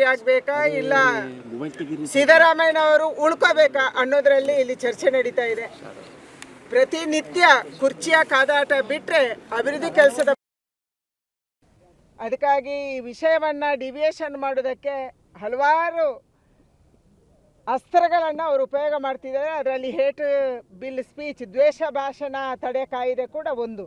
ಮುಖ್ಯಮಂತ್ರಿ ಆಗ್ಬೇಕಾ ಇಲ್ಲ ಸಿದ್ದರಾಮಯ್ಯನವರು ಉಳ್ಕೋಬೇಕಾ ಅನ್ನೋದ್ರಲ್ಲಿ ಇಲ್ಲಿ ಚರ್ಚೆ ನಡೀತಾ ಇದೆ. ಪ್ರತಿನಿತ್ಯ ಕುರ್ಚಿಯ ಕಾದಾಟ ಬಿಟ್ರೆ ಅಭಿವೃದ್ಧಿ ಕೆಲಸದ ಅದಕ್ಕಾಗಿ ಈ ವಿಷಯವನ್ನ ಡಿವಿಯೇಷನ್ ಮಾಡೋದಕ್ಕೆ ಹಲವಾರು ಅಸ್ತ್ರಗಳನ್ನು ಅವರು ಉಪಯೋಗ ಮಾಡ್ತಿದ್ದಾರೆ. ಅದರಲ್ಲಿ ಹೇಟ್ ಬಿಲ್ ಸ್ಪೀಚ್ ದ್ವೇಷ ಭಾಷಣ ತಡೆ ಕಾಯಿದೆ ಕೂಡ ಒಂದು.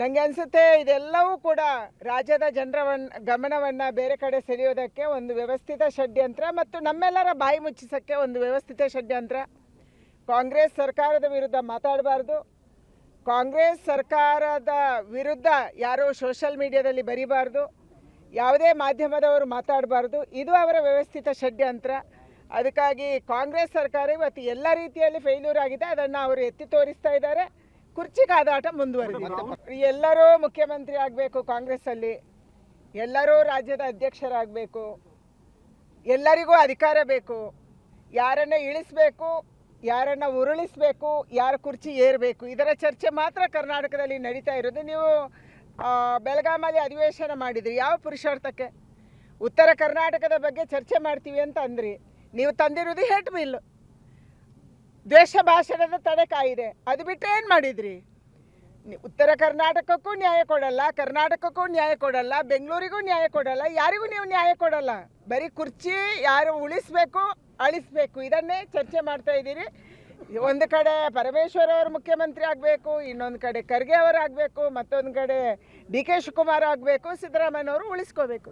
ನನಗೆ ಅನಿಸುತ್ತೆ ಇದೆಲ್ಲವೂ ಕೂಡ ರಾಜ್ಯದ ಜನರವನ್ನ ಗಮನವನ್ನು ಬೇರೆ ಕಡೆ ಸೆಳೆಯೋದಕ್ಕೆ ಒಂದು ವ್ಯವಸ್ಥಿತ ಷಡ್ಯಂತ್ರ ಮತ್ತು ನಮ್ಮೆಲ್ಲರ ಬಾಯಿ ಮುಚ್ಚಿಸೋಕ್ಕೆ ಒಂದು ವ್ಯವಸ್ಥಿತ ಷಡ್ಯಂತ್ರ. ಕಾಂಗ್ರೆಸ್ ಸರ್ಕಾರದ ವಿರುದ್ಧ ಮಾತಾಡಬಾರ್ದು. ಕಾಂಗ್ರೆಸ್ ಸರ್ಕಾರದ ವಿರುದ್ಧ ಯಾರೋ ಸೋಷಲ್ ಮೀಡಿಯಾದಲ್ಲಿ ಬರೀಬಾರ್ದು. ಯಾವುದೇ ಮಾಧ್ಯಮದವರು ಮಾತಾಡಬಾರ್ದು. ಇದು ಅವರ ವ್ಯವಸ್ಥಿತ ಷಡ್ಯಂತ್ರ. ಅದಕ್ಕಾಗಿ ಕಾಂಗ್ರೆಸ್ ಸರ್ಕಾರ ಇವತ್ತು ಎಲ್ಲ ರೀತಿಯಲ್ಲಿ ಫೇಲ್ಯೂರ್ ಆಗಿದೆ. ಅದನ್ನು ಅವರು ಎತ್ತಿ ತೋರಿಸ್ತಾ ಇದ್ದಾರೆ. ಕುರ್ಚಿ ಕಾದಾಟ ಮುಂದುವರೆದಿದೆ ಎಲ್ಲರೂ ಮುಖ್ಯಮಂತ್ರಿ ಆಗಬೇಕು ಕಾಂಗ್ರೆಸ್ ಅಲ್ಲಿ ಎಲ್ಲರೂ ರಾಜ್ಯದ ಅಧ್ಯಕ್ಷರಾಗಬೇಕು. ಎಲ್ಲರಿಗೂ ಅಧಿಕಾರ ಬೇಕು. ಯಾರನ್ನ ಇಳಿಸ್ಬೇಕು ಯಾರನ್ನ ಉರುಳಿಸಬೇಕು ಯಾರ ಕುರ್ಚಿ ಏರಬೇಕು. ಇದರ ಚರ್ಚೆ ಮಾತ್ರ ಕರ್ನಾಟಕದಲ್ಲಿ ನಡೀತಾ ಇರೋದು. ನೀವು ಬೆಳಗಾಮಲ್ಲಿ ಅಧಿವೇಶನ ಮಾಡಿದ್ರಿ. ಯಾವ ಪುರುಷಾರ್ಥಕ್ಕೆ? ಉತ್ತರ ಕರ್ನಾಟಕದ ಬಗ್ಗೆ ಚರ್ಚೆ ಮಾಡ್ತೀವಿ ಅಂತ ಅಂದ್ರಿ. ನೀವು ತಂದಿರೋದು ಹೇಟ್ ಬಿಲ್ ದ್ವೇಷ ಭಾಷಣದ ತಡೆ ಕಾಯಿದೆ. ಅದು ಬಿಟ್ಟರೆ ಏನು ಮಾಡಿದ್ರಿ? ಉತ್ತರ ಕರ್ನಾಟಕಕ್ಕೂ ನ್ಯಾಯ ಕೊಡಲ್ಲ, ಕರ್ನಾಟಕಕ್ಕೂ ನ್ಯಾಯ ಕೊಡಲ್ಲ, ಬೆಂಗಳೂರಿಗೂ ನ್ಯಾಯ ಕೊಡಲ್ಲ, ಯಾರಿಗೂ ನೀವು ನ್ಯಾಯ ಕೊಡಲ್ಲ. ಬರೀ ಕುರ್ಚಿ, ಯಾರು ಉಳಿಸ್ಬೇಕು, ಅಳಿಸ್ಬೇಕು. ಇದನ್ನೇ ಚರ್ಚೆ ಮಾಡ್ತಾ ಇದ್ದೀರಿ. ಒಂದು ಕಡೆ ಪರಮೇಶ್ವರ್ ಅವರು ಮುಖ್ಯಮಂತ್ರಿ ಆಗಬೇಕು, ಇನ್ನೊಂದು ಕಡೆ ಖರ್ಗೆ ಅವರು ಆಗಬೇಕು, ಮತ್ತೊಂದು ಕಡೆ ಡಿ ಕೆ ಶಿವಕುಮಾರ್ ಆಗಬೇಕು, ಸಿದ್ದರಾಮಯ್ಯನವರು ಉಳಿಸ್ಕೋಬೇಕು.